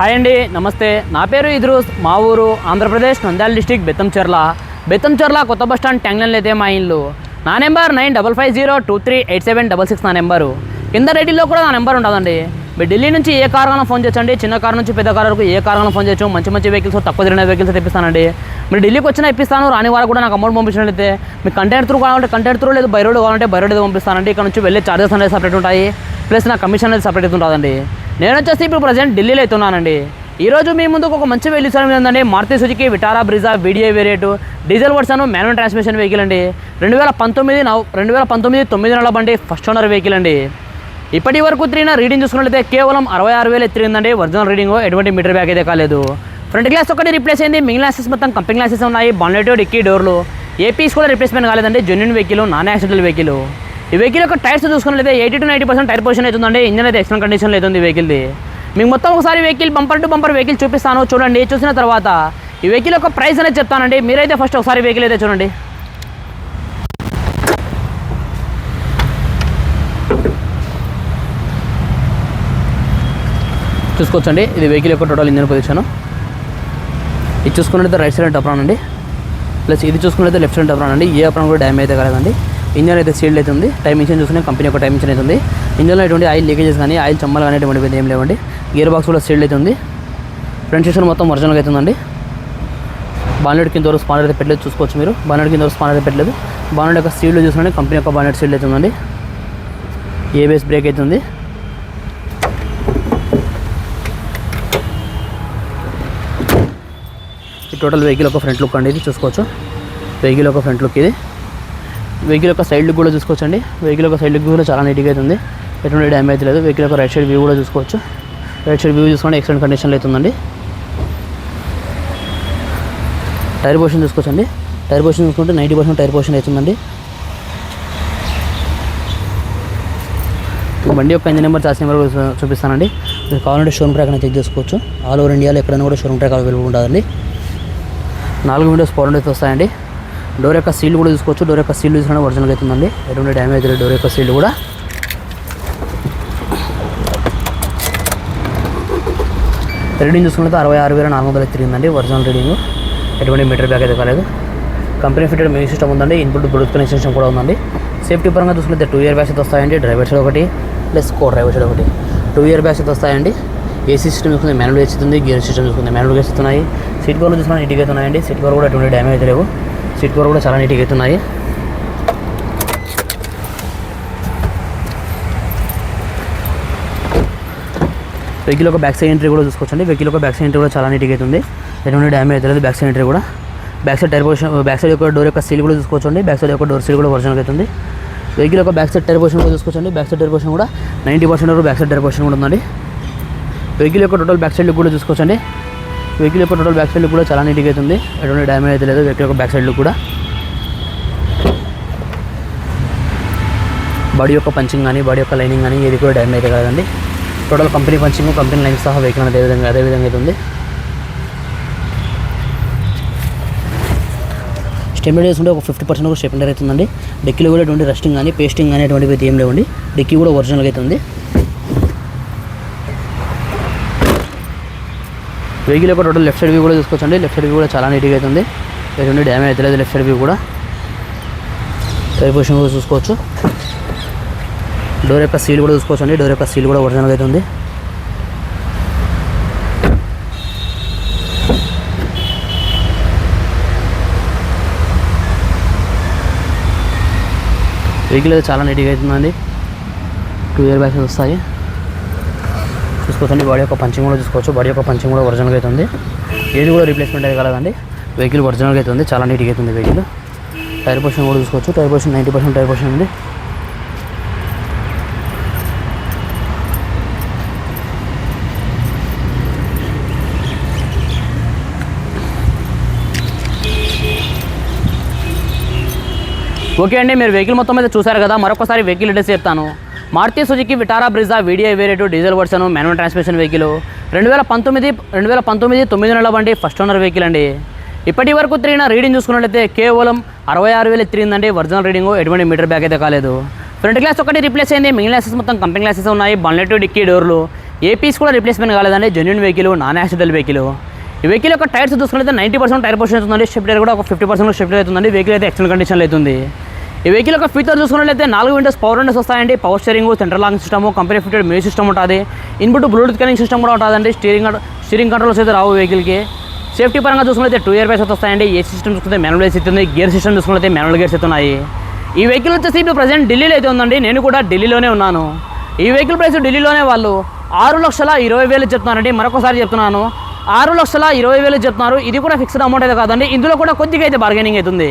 Hi అండి నమస్తే. నా పేరు ఇద్రూస్ మా ఊరు ఆంధ్రప్రదేశ్ నంద్యాల డిస్టిక్ బెత్తంచెర్ల. బెత్తంచెర్ల కొత్త బస్ స్టాండ్ ట్యాంగ్లన్ అయితే మా ఇల్లు. నా number nine double five zero two three eight seven double six నా నెంబరు. కింద రెడ్డిలో కూడా నా నెంబర్ ఉంటుందండి. మీరు ఢిల్లీ నుంచి ఏ కార్ ఫోన్ చేయొచ్చండి చిన్న కారు నుంచి పెద్ద కారు వరకు ఏ కార్ ఫోన్ చేయొచ్చు. మంచి మంచి వెహికల్స్ తక్కువ తిరిగిన వెహికల్స్ తెప్పిస్తానండి మీరు ఢిల్లీకి వచ్చినా ఇప్పిస్తాను. రాని వారు కూడా నాకు అమౌంట్ పంపించినట్లయితే మీకు కంటెంట్ త్రూ కావాలంటే కంటెంట్ త్రూ లేదు బై రోడ్ కావాలంటే బై రోడ్ పంపిస్తానండి. ఇక్కడ నుంచి వెళ్ళే చార్జెస్ అనేది సపరేట్ ఉంటాయి. ప్లస్ నా కమిషన్ అనేది సపరేట్ ఉంటుందండి. నేను వచ్చేసి ఇప్పుడు ప్రజెంట్ ఢిల్లీలో అవుతున్నానండి ఈ రోజు మీ ముందుకు ఒక మంచి వెహికల్ ఇస్తాను ఏంటంటే Maruti Suzuki Vitara Brezza video variant diesel version manual transmission vehicle అండి. రెండు వేల పంతొమ్మిది నవ రెండు వేల పంతొమ్మిది తొమ్మిది నెలల బండి ఫస్ట్ ఓనర్ వెహికల్ అండి. ఇప్పటి వరకు తిరిగిన రీడింగ్ చూసుకున్నట్లయితే కేవలం అరవై ఆరు వేలు ఎత్తిరిందండి ఒరిజినల్ రీడింగ్ ఎటువంటి మీటర్ బ్యాగ్ అయితే కాలేదు. ఫ్రంట్ గ్లాస్ ఒకటి రిప్లేస్ అయింది. మిగిలిన గ్లాసెస్ మొత్తం కంపెనీ గ్లాసెస్ ఉన్నాయి. బాన్లెట్ డిక్కీ డోర్లు ఏపీస్ కూడా రిప్లేస్మెంట్ కాలేదండి. Genuine vehicle non accidental vehicle ఈ వెహికల్ యొక్క టైర్స్ చూసుకున్నట్లయితే eighty to ninety percent tyre position అవుతుందండి. ఇంజన్ అయితే ఎక్సలెంట్ కండిషన్లో అవుతుంది వెహికల్ది మీకు మొత్తం ఒకసారి vehicle bumper to bumper vehicle చూపిస్తాను. చూడండి చూసిన తర్వాత ఈ వెహికల్ యొక్క ప్రైస్ అనేది చెప్తానండి. మీరైతే ఫస్ట్ ఒకసారి వెహికల్ అయితే చూడండి. చూసుకోవచ్చండి. ఇది వెహికల్ యొక్క టోటల్ ఇంజన్ పొజిషన్ ఇది చూసుకున్నట్లయితే రైట్ సైడ్ టప్రాన్ అండి. ప్లస్ ఇది చూసుకున్నట్లయితే లెఫ్ట్ సైడ్ టప్రాన్ అండి. ఏ అప్రాన్ కూడా డ్యామేజ్ అయితే కాలేదండి ఇంజన్ అయితే సీల్డ్ అయితే ఉంది. టైం ఇంజన్ చూసుకునే కంపెనీ యొక్క టైం ఇంజన్ అయితే ఉంది. ఇంజన్లో ఎటువంటి ఆయిల్ లీకేజెస్ కానీ ఆయిల్ చమ్మలు కానీ ఎటువంటి ఏం లేవండి. గేర్ బాక్స్ కూడా సీల్డ్ అయితే ఉంది. ఫ్రంట్ సెక్షన్ మొత్తం ఒరిజినల్గా అయితే ఉందండి. బానెట్ కింద వరకు స్పానర్ అయితే పెట్టలేదు చూసుకోవచ్చు మీరు. బానెట్ కింద వరకు స్పానర్ అయితే పెట్టలేదు. బానెట్ యొక్క సీల్డ్ చూసుకుంటే కంపెనీ యొక్క బానెట్ సీల్డ్ అయితే ఉందండి. ఏబిఎస్ బ్రేక్ అయితే ఉంది. ఈ టోటల్ వెహికల్ ఒక ఫ్రంట్ లుక్ అండి ఇది చూసుకోవచ్చు. వెహికల్ ఒక ఫ్రంట్ లుక్ ఇది. వెహికల్ యొక్క సైడ్ లుక్ కూడా చూసుకోవచ్చండి. వెహికల్ యొక్క సైడ్ లుక్ కూడా చాలా నీట్గా అయితే ఉంది. ఎటువంటి డ్యామేజ్ లేదు. వెహికల్ యొక్క రైట్ సైడ్ వ్యూ కూడా చూసుకోవచ్చు. రైట్ సైడ్ వ్యూ చూసుకోండి ఎక్సలెంట్ కండిషన్లో అవుతుందండి టైర్ పోషన్ చూసుకోవచ్చండి. టైర్ పోషన్ చూసుకుంటే నైంటీ పర్సెంట్ టైర్ పోషన్ అవుతుందండి బండి యొక్క ఇంజిన్ నెంబర్ చార్జ్ నెంబర్ చూపిస్తానండి. మీరు కావాలంటే షోరూమ్ ట్రాక్ అనేది చెక్ చేసుకోవచ్చు. ఆల్ ఓవర్ ఇండియాలో ఎక్కడైనా కూడా షోరూమ్ ట్రాక్ అవైలబుల్ ఉంటుందండి. నాలుగు విండోస్ ఫోర్ హండ్రెడ్ వస్తాయండి. డోర్ యొక్క సీల్ కూడా చూసుకోవచ్చు. డోర్ యొక్క సీల్ చూసుకుంటే ఒరిజినల్ అవుతుందండి. ఎటువంటి డ్యామేజ్ లేదు డోర్ యొక్క సీల్ కూడా. రీడింగ్ చూసుకుంటే అరవై ఆరు వేల నాలుగు వందలు తిరిగిందండి ఒరిజినల్ రీడింగ్ ఎటువంటి మీటర్ బ్యాగ్ అయితే కాలేదు. కంపెనీ ఫిటెడ్ మ్యూజిక్ సిస్టమ్ ఉందండి. ఇన్పుట్ బ్లూత్ కనెక్షన్ సిస్టమ్ కూడా ఉందండి. సేఫ్టీ పరంగా చూసుకుంటే టూ ఇయర్ బ్యాగ్స్ అయితే వస్తాయండి. డ్రైవర్ సైడ్ ఒకటి ప్లస్ కో డ్రైవర్ సైడ్ ఒకటి. టూ ఇయర్ బ్యాగ్స్ అయితే వస్తాయండి. ఏసీ సిస్టమ్ చూసుకుంటే మ్యానువల్ వేస్తుంది ఉంది గేర్ సిస్టమ్ చూసుకుంటే మ్యానువల్ వేస్తున్నాయి సీట్ కవర్లు చూసుకుంటే నీట్గా ఉన్నాయండి. సీట్ కవర్ కూడా ఎటువంటి డ్యామేజ్ లేవు. సీట్ కవర్ కూడా చాలా నీట్గా అవుతున్నాయి వెహికల్ ఒక బ్యాక్ సైడ్ ఎంట్రీ కూడా చూసుకోవచ్చండి వెహికల్ ఒక బ్యాక్ సైడ్ ఎంట్రీ కూడా చాలా నీట్గా అవుతుంది ఎటువంటి డ్యామేజ్ అవుతుంది బ్యాక్ సైడ్ ఎంట్రీ కూడా back side tyre position back side యొక్క డోర్ యొక్క సీల్ కూడా చూసుకోవచ్చండి బ్యాక్ సైడ్ యొక్క డోర్ సీల్ కూడా ఒరిజినల్ అవుతుంది వెహికల్ యొక్క బ్యాక్ సైడ్ టైర్ పొజిషన్ కూడా చూసుకోవచ్చండి బ్యాక్ సైడ్ టైర్ పొజిషన్ కూడా నైంటీ పర్సెంట్ వరకు బ్యాక్ సైడ్ టైర్ పొజిషన్ కూడా ఉందండి వెహికల్ యొక్క టోటల్ బ్యాక్ సైడ్ కూడా చూసుకోవచ్చండి వెహికల్ యొక్క టోటల్ బ్యాక్ సైడ్ కూడా చాలా నీట్గా అవుతుంది ఎటువంటి డ్యామేజ్ అయితే లేదు. వెహికల్ యొక్క బ్యాక్ సైడ్ కూడా. బాడీ యొక్క పంచింగ్ కానీ బాడీ యొక్క లైనింగ్ కానీ ఏది కూడా డ్యామేజ్ అయితే కాదండి. Total company punching company line సహా వెహికల్ అదే విధంగా అదే విధంగా అవుతుంది ఉంది. స్టెమినర్ చేసుకుంటే ఒక ఫిఫ్టీ పర్సెంట్ కూడా స్టెమినర్ అవుతుందండి డెక్కీలో కూడా ఎటువంటి రెస్టింగ్ కానీ పేస్టింగ్ కానీ అటువంటివి అయితే ఏం లేవండి. డెక్కీ కూడా ఒరిజినల్గా అవుతుంది వెహికల్ యొక్క టోటల్ లెఫ్ట్ సైడ్ వ్యూ కూడా చూసుకోవచ్చండి. లెఫ్ట్ సైడ్ వ్యూ కూడా చాలా నీట్గా అవుతుంది ఎటువంటి డ్యామేజ్ అయితే లేదు లెఫ్ట్ సైడ్ వ్యూ కూడా. టైర్ పొజిషన్ కూడా చూసుకోవచ్చు. డోర్ యొక్క సీల్ కూడా చూసుకోవచ్చు అండి డోర్ యొక్క సీల్ కూడా ఒరిజినల్గా అవుతుంది వెహికల్ అయితే చాలా నీట్గా అవుతుందండి టూ ఇయర్ బ్యాగ్స్ వస్తాయి. చూసుకోవచ్చండి బాడీ యొక్క పంచింగ్ కూడా చూసుకోవచ్చు. బాడీ యొక్క పంచింగ్ కూడా ఒరిజినల్గా అయితే ఉంది. ఏది కూడా రీప్లేస్మెంట్ అయితే కలదండి. వెహికల్ ఒరిజినల్గా అయితే ఉంది. చాలా నీట్గా అవుతుంది వెహికల్ టైర్ పొజిషన్ కూడా చూసుకోవచ్చు. Tyre position ninety percent tyre position ఉంది. ఓకే అండి మీరు వెహికల్ మొత్తం అయితే చూసారు కదా. మరొకసారి వెహికల్ డీటెయిల్స్ చెప్తాను. Maruti Suzuki Vitara Brezza VDI variant diesel version manual transmission vehicle. రెండు వేల పంతొమ్మిది రెండు వేల పంతొమ్మిది తొమ్మిది నెలల బండి ఫస్ట్ ఓనర్ వెహికల్ అండి. ఇప్పటి వరకు తిరిగిన రీడింగ్ చూసుకున్నట్లయితే కేవలం అరవై ఆరు వేలు తిరిగిందండి ఒరిజినల్ రీడింగ్ ఎటువంటి మీటర్ బ్యాగ్ అయితే కాలేదు. ఫ్రంట్ గ్లాస్ ఒకటి రిప్లేస్ అయింది. మిగిలిన గ్లాసెస్ మొత్తం కంపెనీ గ్లాసెస్ ఉన్నాయి. బన్లెట్ డిక్కీ డోర్లు. ఏపీస్ కూడా రిప్లేస్మెంట్ కాలేదండి. Genuine vehicle non accident vehicle ఈ వెహికల్ యొక్క టైర్స్ చూసుకున్నట్లయితే నైంటీ పర్సెంట్ టైర్ పొజిషన్ అవుతుందండి. షిఫ్ట్ టైర్ కూడా ఒక ఫిఫ్టీ పర్సెంట్ షిఫ్ట్ అవుతుందండి. వెహికల్ అయితే ఎక్సలెంట్ కండిషన్లో అవుతుంది. ఈ వెహికల్ యొక్క ఫీచర్ చూసుకున్నట్లయితే నాలుగు విండోస్ పవర్ విండోస్ వస్తాయండి. Power steering central lock system company fitted music system ఉంటుంది. ఇన్పుట్ బ్లూటూత్ కనెక్ట్ సిస్టమ్ కూడా ఉంటుందండి. స్టీరింగ్ స్టీరింగ్ కంట్రోల్స్ అయితే రావు వెహికల్కి సేఫ్టీ పరంగా చూసుకున్నట్లయితే టూ ఇయర్ బ్యాగ్స్ అయితే వస్తాయండి. ఏ సిస్టమ్ చూసుకుంటే మాన్యువల్ ఏసీ ఉంది గేర్ సిస్టమ్ చూసుకున్నట్లయితే మాన్యువల్ గేర్స్ అయితే ఉన్నాయి ఈ వెహికల్ వచ్చేసి ఇప్పుడు ప్రజెంట్ ఢిల్లీలో అయితే ఉందండి. నేను కూడా ఢిల్లీలోనే ఉన్నాను. ఈ వెహికల్ ప్రైస్ ఢిల్లీలోనే వాళ్ళు ఆరు లక్షల ఇరవై వేలు చెప్తున్నారండి. మరొకసారి చెప్తున్నాను. ఆరు లక్షల ఇరవై వేలు చెప్తున్నారు. ఇది కూడా ఫిక్స్డ్ అమౌంట్ అయితే కాదండి. ఇందులో కూడా కొద్దిగా అయితే బార్గెనింగ్ అవుతుంది